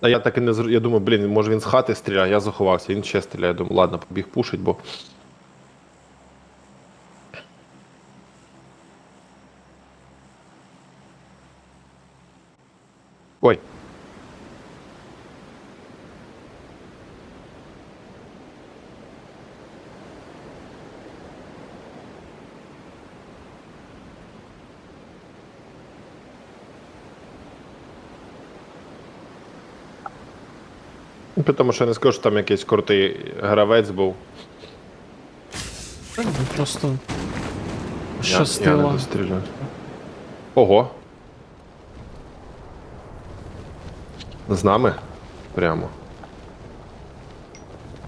А я так і не зр... Я думаю, блін, може він з хати стріляє, я заховався, він ще стріляє. Думаю, ладно, побіг пушить, бо. Ой. Тому що я не скажу, що там якийсь крутий гравець був. Ні, просто Я, я не щастило. дострілюю. Ого. З нами? Прямо.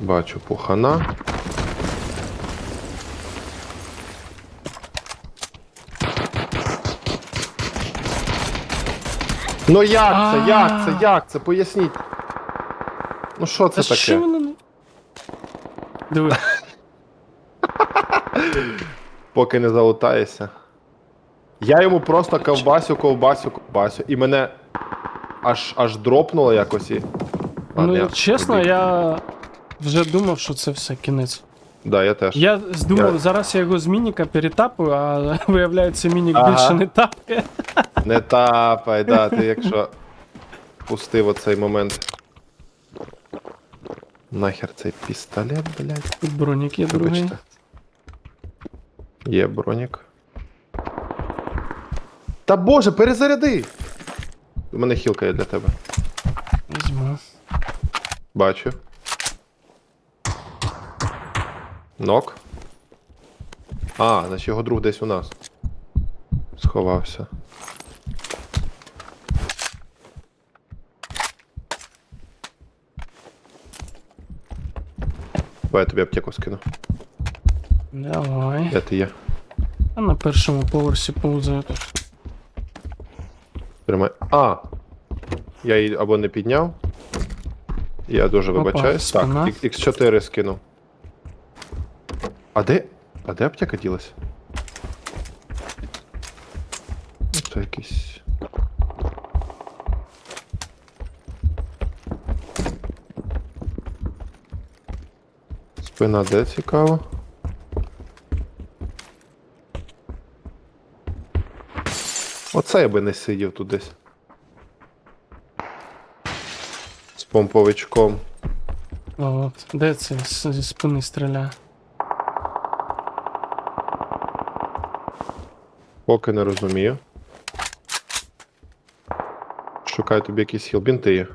Бачу пухана. Ну як це? Як це? Як це? Поясніть. Ну що це Та таке? що воно. Диви, Поки не залутаєшся. Я йому просто ковбасю, ковбасю, ковбасю. І мене аж аж дропнуло якось і. Ладно, ну я чесно, побіг. я вже думав, що це все кінець. Да, я теж. Я здумав, Я- зараз я його з мініка перетапую, а виявляється, мінік Ага. більше не тапає. Не тапай, да, ти якщо пустив оцей момент. Нахер цей пістолет, блядь. Тут бронік є другий. Вибачте. Є бронік. Та боже, перезаряди! У мене хілка є для тебе. Візьму. Бачу. Нок. А, значить його друг десь у нас. Сховався. Давай я тобі аптеку скину. Давай. Де ти є? А на першому поверсі повзаю тут. Тримай. А! Я її або не підняв. Я дуже Опа, вибачаюсь. Так, спина. X- X4 скинув. А де? А де аптека ділась? Це якийсь. Спина де цікаво? Оце я би не сидів тут десь. З помповичком. От. Де це з- зі спини стріляє? Поки не розумію. Шукаю тобі якийсь хіл. Бінти є.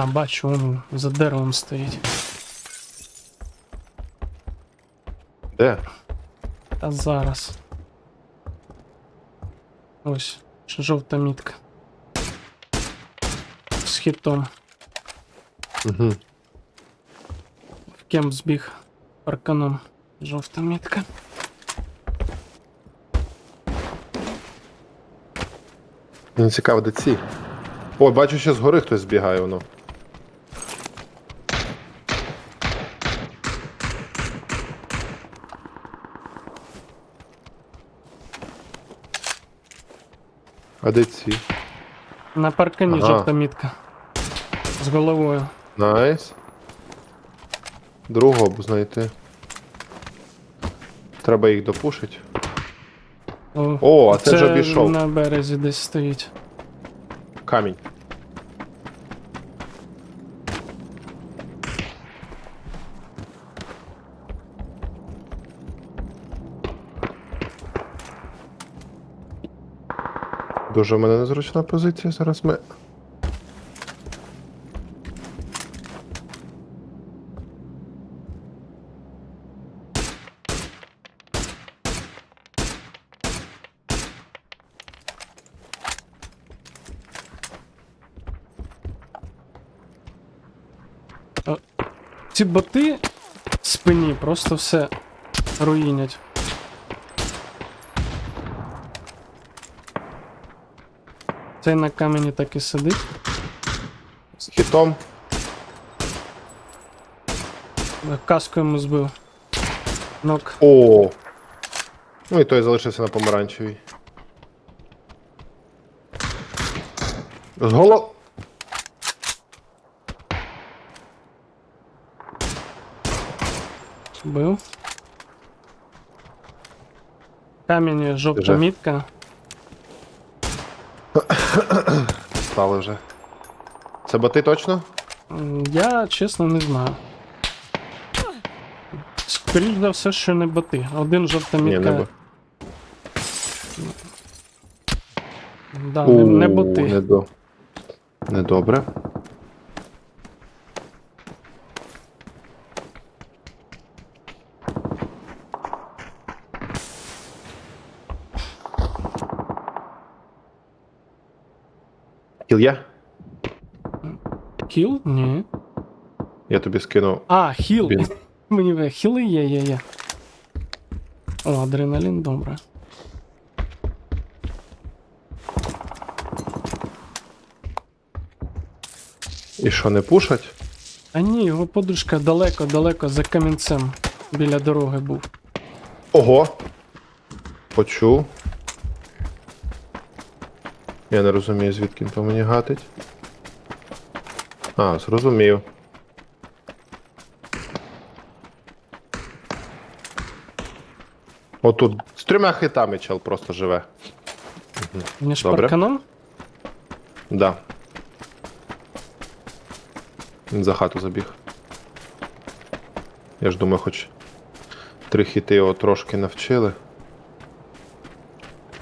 А, бачу, він за деревом стоїть. Де? Та зараз. Ось, жовта мітка. З хітом. Угу. В кемп збіг парканом. Жовта мітка. Мені цікаво, де ці. О, бачу, ще згори хтось збігає воно. А де ці? На паркані Ага. жовта мітка. З головою. Найс. Другого б знайти. Треба їх допушити. О, а це ж обійшов. на березі десь стоїть. Камінь. Дуже в мене незручна позиція. Зараз ми. Ці боти спині просто все руїнять. Цей на камені так і сидить. З хітом. Каску йому збив. Нок. О! Ну і той залишився на помаранчевій. З голов... Бив. Камінь жовта мітка. Стали вже. Це боти точно? Я чесно не знаю. Скоріш за все, що не боти. Один жовта Ні, не бо. Да, не, не боти. Не до. Недобре. Кіл є? Хіл? Ні. Я тобі скину. А, хіл. Він. Мені ви хіли є, є, є. О, адреналін, добре. І що, не пушать? А ні, його подружка далеко-далеко за камінцем біля дороги був. Ого. Почув. Я не розумію, звідки він по мені гатить. А, зрозумів. Отут з трьома хитами чел просто живе. Між Добре. парканом? Да. Він за хату забіг. Я ж думаю, хоч три хіти його трошки навчили.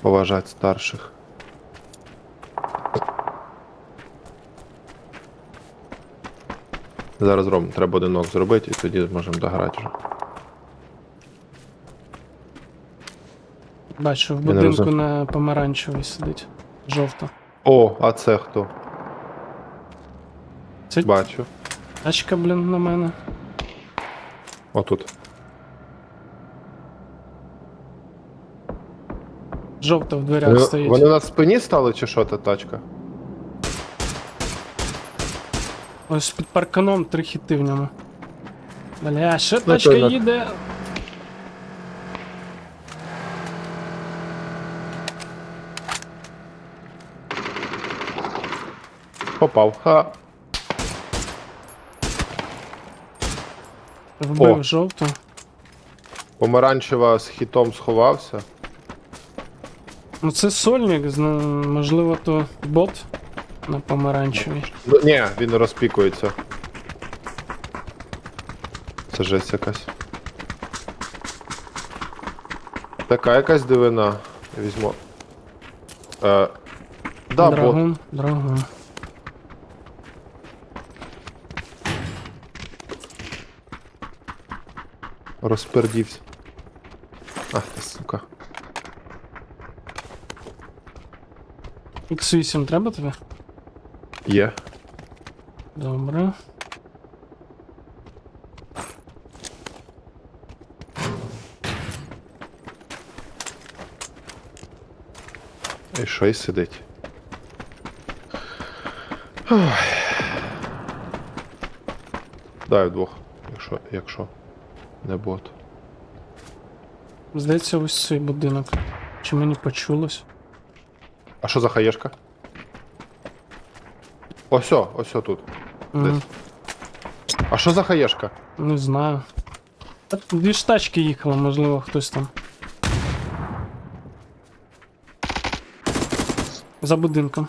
Поважати старших. Зараз робимо, треба одинок зробити і тоді можемо дограти вже. Бачу, в не будинку розум- на помаранчевій сидить. Жовта. О, а це хто? Це Бачу. тачка, блін, на мене. Отут. Жовта в дверях Вони, стоїть. вони на спині стали чи що та тачка? Ось під парканом три хіти в ньому. Бля, ще Ну, тачка то їде. Попав. Ха. Вбив О. жовту. Помаранчева з хітом сховався. Ну це сольник, зна- можливо, то бот на помаранчевій. Ну, ні, він розпікується. Це жесть якась. Така якась дивина. Візьму. Е, да, бот. драгун, драгун. Розпердівся. Ах ти сука. X8 треба тобі? Є. Добре. І що й сидить. Ой. Дай вдвох, якщо, якщо не бот. Здається, ось цей будинок. Чи мені почулось? А що за хаєшка? Осьо, осьо тут. Мгм, Десь. А що за хаєшка? Не знаю. Та Дві ж тачки їхали, можливо, хтось там. За будинком.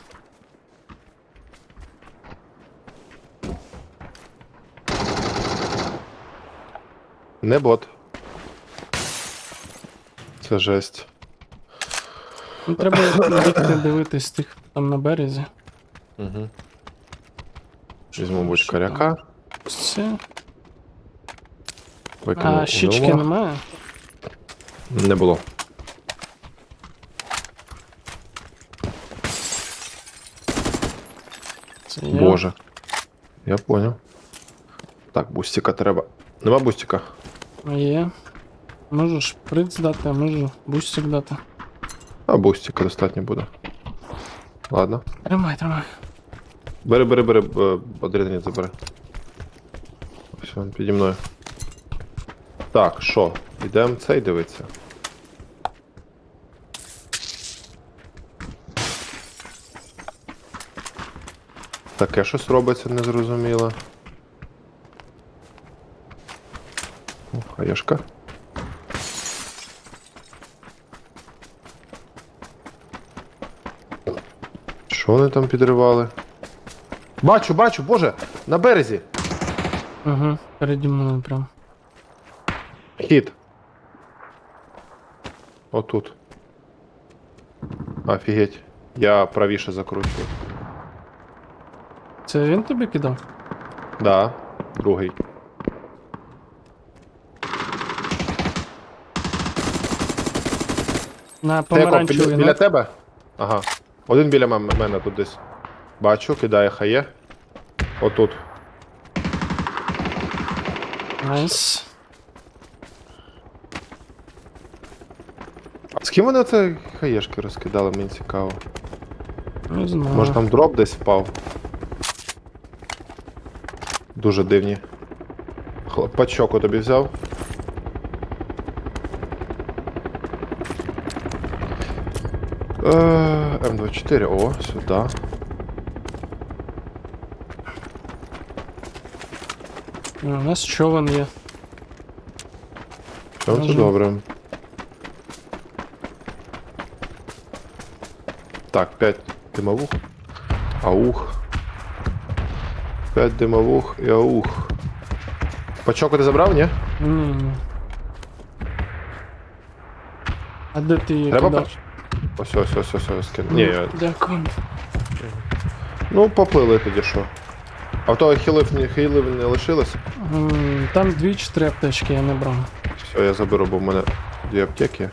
Не бот. Це жесть. Ну, треба бігти дивитись тих хто там на березі. Угу. Візьму будь Що коряка, там? Ось Це. викину А у щічки нього. немає? Не було. Це я. Боже. Я понял. Так, бустика треба. Нема бустика? Є. Можу шприц дати, а можу бустик дати. А бустика достатньо буде. Ладно. Тримай, тримай. Бери, бери, бери, адреналін забери. Все, він піді мною. Так, що? Ідемо цей дивитися. Таке щось робиться незрозуміло. О, хаєшка. Що вони там підривали? Бачу, бачу, боже! На березі! Угу, переді мною прям. Хід. Отут. Офігеть. Я правіше закручую. Це він тобі кидав? Да, другий. На Ти яко, біля, біля тебе? Ага. Один біля м- мене тут десь. Бачу, кидає хає. Отут. Найс. А з ким вони оце хаєшки розкидали, мені цікаво. Не знаю. Може там дроп десь впав. Дуже дивні. Хлопачок тобі взяв. Е, М24, о, сюди. У нас човен є. Все це Може. добре. Так, 5 димовух. Аух. 5 димовух і аух. Пачок ти забрав, ні? Ні. А де ти її Треба кидав? пач. Ось, ось, ось, ось, ось скину. Ні, я- Дякую. ну поплили тоді що. А в того хілив, ні- хілив не лишилось? М, Там дві чи три аптечки я не брав. Все, я заберу, бо в мене дві аптеки.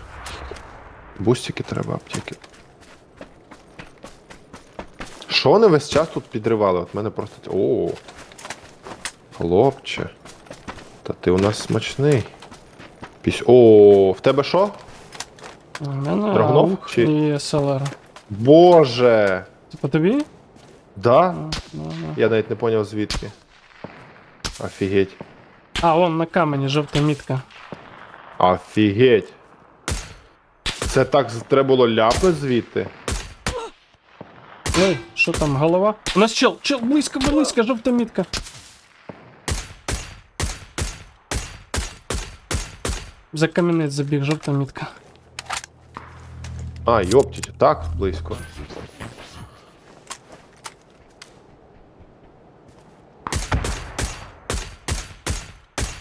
Бустики треба, аптеки. Що вони весь час тут підривали? От мене просто. ці- О. Хлопче. Та ти у нас смачний. Пісь. О, в тебе що? У мене Драгунов чи- і СЛР. Боже! Це по тобі? Да? А, ну, ну. Я навіть не поняв звідки. Офігеть. А, вон на камені жовта мітка. Офігеть. Це так треба було ляпнути звідти. Ой, що там, голова? У нас чел, чел, близько, близько, жовта мітка. За камінець забіг, жовта мітка. А, йоптіть, так близько.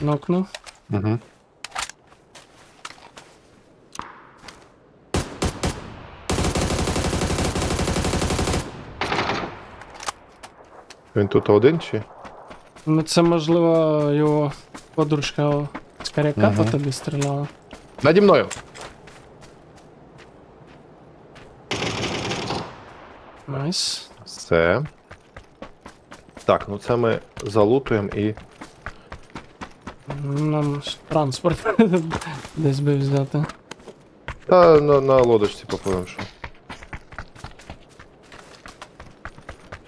Нокнув. Угу. Він тут один чи? Ну це можливо його подружка з коряка по Мгм. тобі стріляла. Наді мною. Найс. Все. Так, ну це ми залутуємо і. Нам ж транспорт десь би взяти. Та на, на лодочці попливемо що.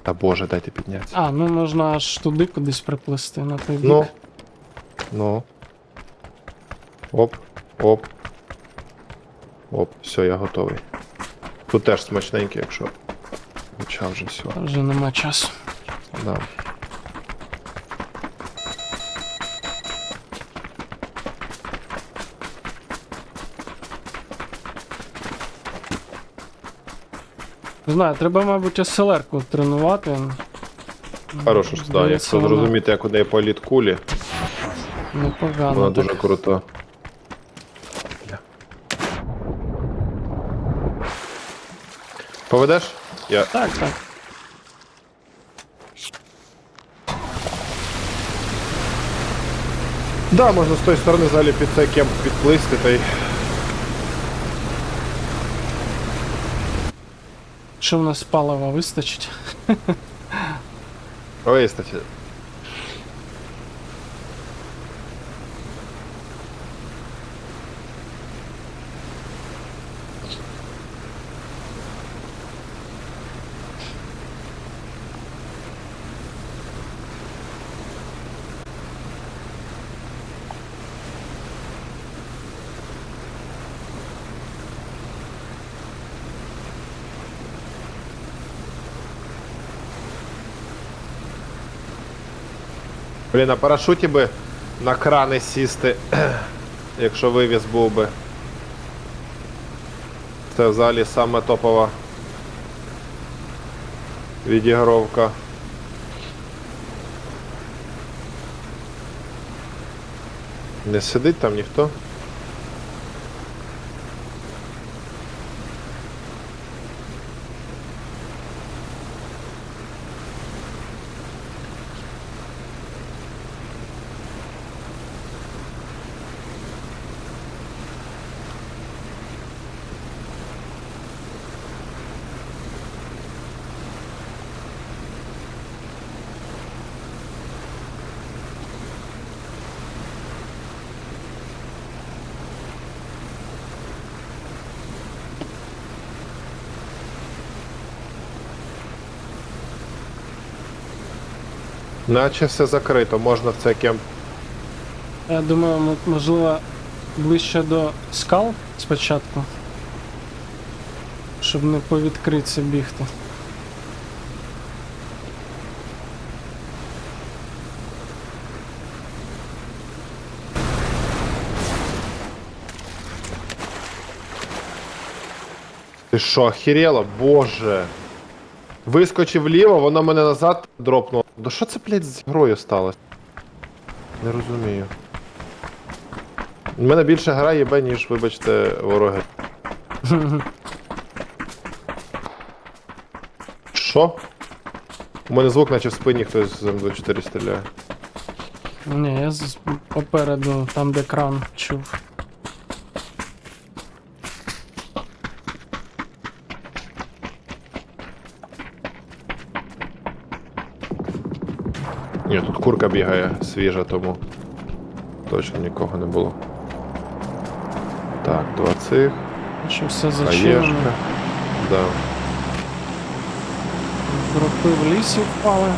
Та боже, дайте піднятися. А, ну можна аж туди кудись приплисти на той бік. Ну. Ну. Оп, оп. Оп, все, я готовий. Тут теж смачненький, якщо. Почав вже все. Вже нема часу. Да. Не знаю, треба, мабуть, СЛР-ку тренувати. Хорошо, що Здається, якщо вона зрозуміти, як у неї політ кулі, Непогано. вона так. дуже крута. Поведеш? Я. Так, так. Да, можна з тої сторони взагалі під цей кемп підплисти та й. Що в нас палива вистачить? Вистачить. Блін, на парашуті би на крани сісти, якщо вивіз був би. Це взагалі саме топова відігровка. Не сидить там ніхто? Наче все закрито, можна в цей кемп. Я думаю, м- можливо, ближче до скал спочатку. Щоб не по відкритці бігти. Ти що, охерела? Боже. Вискочив вліво, воно мене назад дропнуло. Да що це, блядь, з грою сталося? Не розумію. У мене більше гра єбе, ніж, вибачте, вороги. Що? У мене звук, наче в спині хтось з М24 стріляє. Ні, я попереду, там де кран чув. Ні, тут курка бігає свіжа, тому точно нікого не було. Так, два цих. Що все зачинено. Да. Дропи в лісі впали.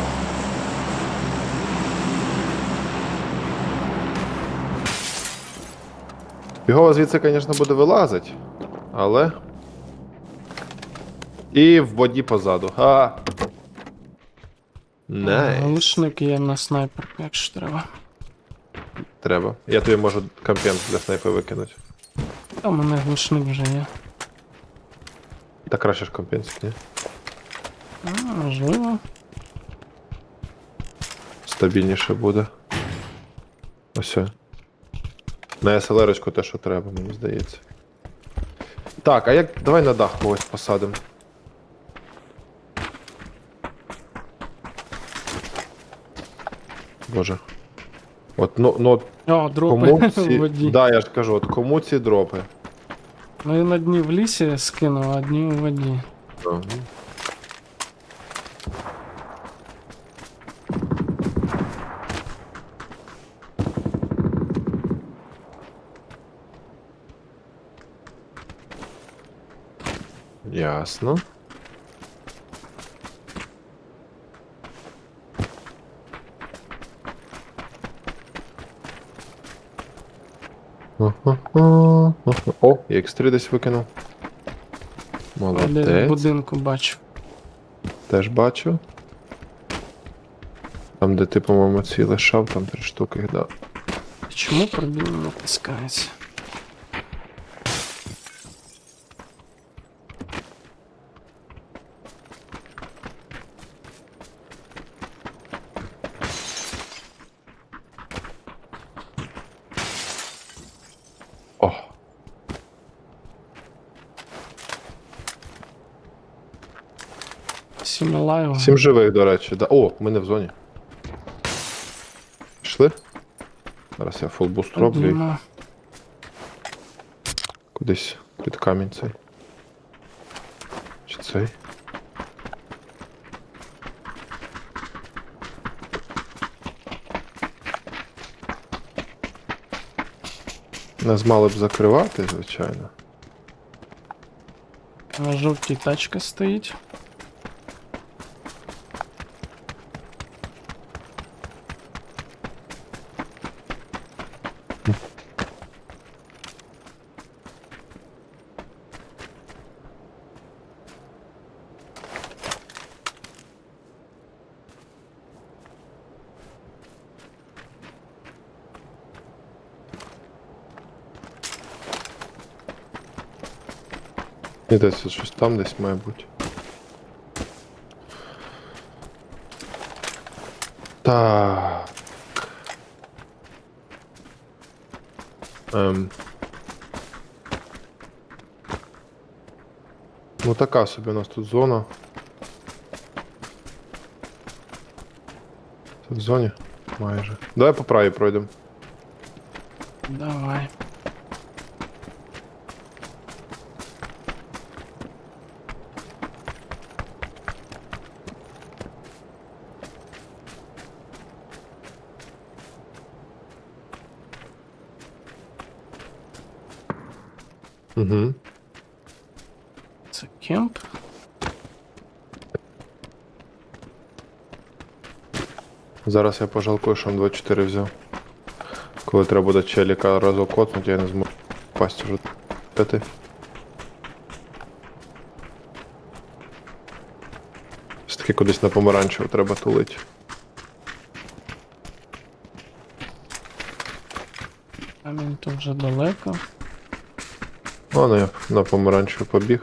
Його звідси, звісно, буде вилазить, але. І в воді позаду. А. Найс. Глушник є на снайпер, якщо треба. Треба. Я тобі можу компенс для снайпи викинути. Та у мене глушник вже є. Та краще ж компенсик, ні? А, можливо. Стабільніше буде. Ось. На SLR те, що треба, мені здається. Так, а як. Давай на дах когось посадимо. Боже. От, ну, ну от О, дропи кому в ці. воді. Да, я ж кажу, от кому ці дропи? Ну і на дні в лісі скинув, а дні у воді. Ага. Ясно. О, я X3 десь викинув. Молодець. в будинку бачу. Теж бачу. Там, де ти, по-моєму, ці лишав, там три штуки да. Чому пробіл не натискається? О! Сім лайв. Сім живих, до речі. Да. О, ми не в зоні. Пішли? Зараз я фулбуст роблю. і. Кудись під камінь цей. Чи цей? Нас мали б закривати, звичайно. На жовтій тачка стоїть. Ні, десь тут щось там десь має бути. Так. Ем. Ну така собі у нас тут зона. Це в зоні? Майже. Давай по правій пройдемо. Давай. Угу. Це кемп. Зараз я пожалкую, що м 24 взяв. Коли треба буде челіка разок котнути, я не зможу пасть уже п'яти. Все-таки кудись на помаранчево треба тулити. Камінь тут вже далеко. Ладно, я на помаранчево побіг.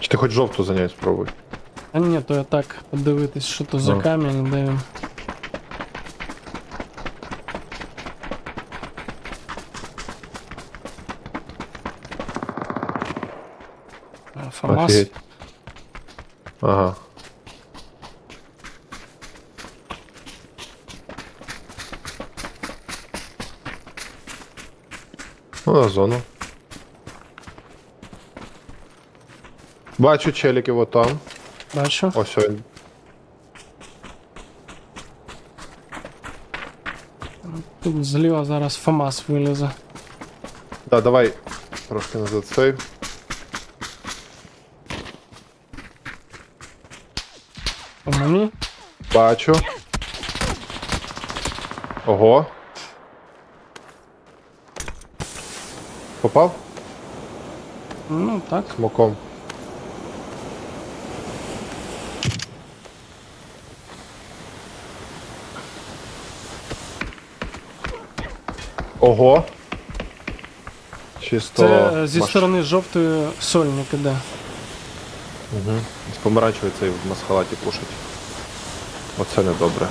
Чи ти хоч жовту зайняти спробуй? А ні, то я так подивитись, що то за Ну. камінь, де він. А, Фамас. Офігеть. Ага. Ну, на зону. Бачу челіки вот там. Бачу. Ось він. Тут зліва зараз Фамас вилізе. Да, давай трошки назад цей. По мені. Бачу. Ого. Попав? Ну так. Смоком. Ого. Чисто. Це е, зі маш- сторони жовтої сольник іде. Угу. З помаранчевий цей в масхалаті пушить. Оце недобре.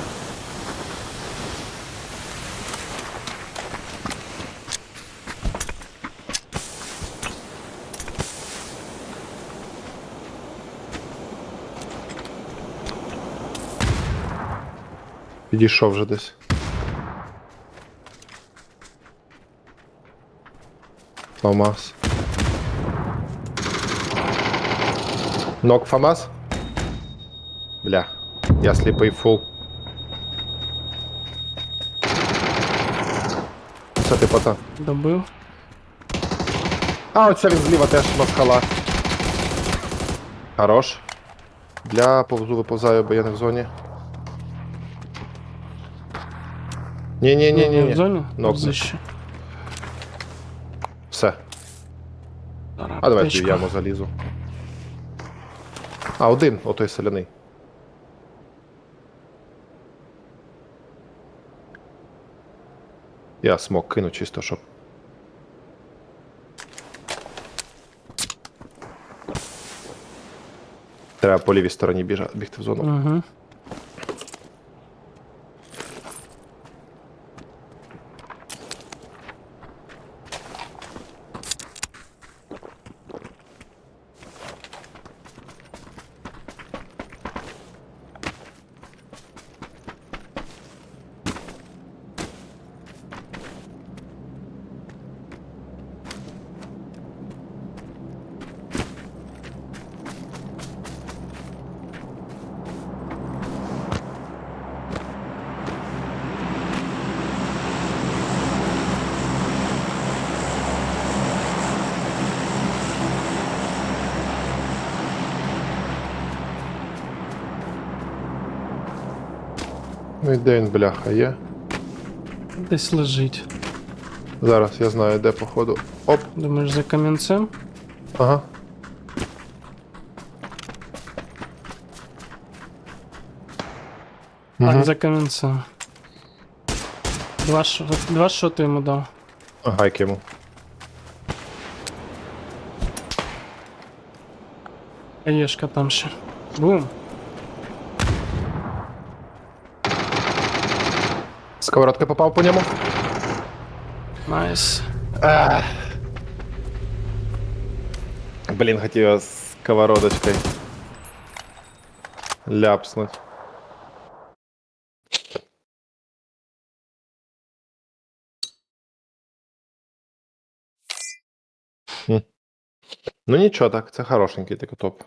Підійшов вже десь. Фамас. Нок Фамас? Бля, я сліпий фул. Все, ти пота. Добив. А, оце він зліва теж маскала. Хорош. Бля, повзу виповзаю, бо я не в зоні. Ні ні зоні? Все. А давай в яму залізу. А, один, отой соляний. Я смог кину чисто, щоб. Треба по лівій стороні біжа, бігти в зону. Угу. Ну і де він, бляха, є? Десь лежить. Зараз я знаю, де походу. Оп, Думаєш за камінцем? ага. Так, Мгм. за камінцем. Два, шо, два шоти йому дав. Гайки йому. Хаєшка там ще. Бум. Сковородка попав по ньому. Найс. Ах. Блін, хотів його сковородочкою ляпснуть. Хм. Ну нічого так, це хорошенький такий топ.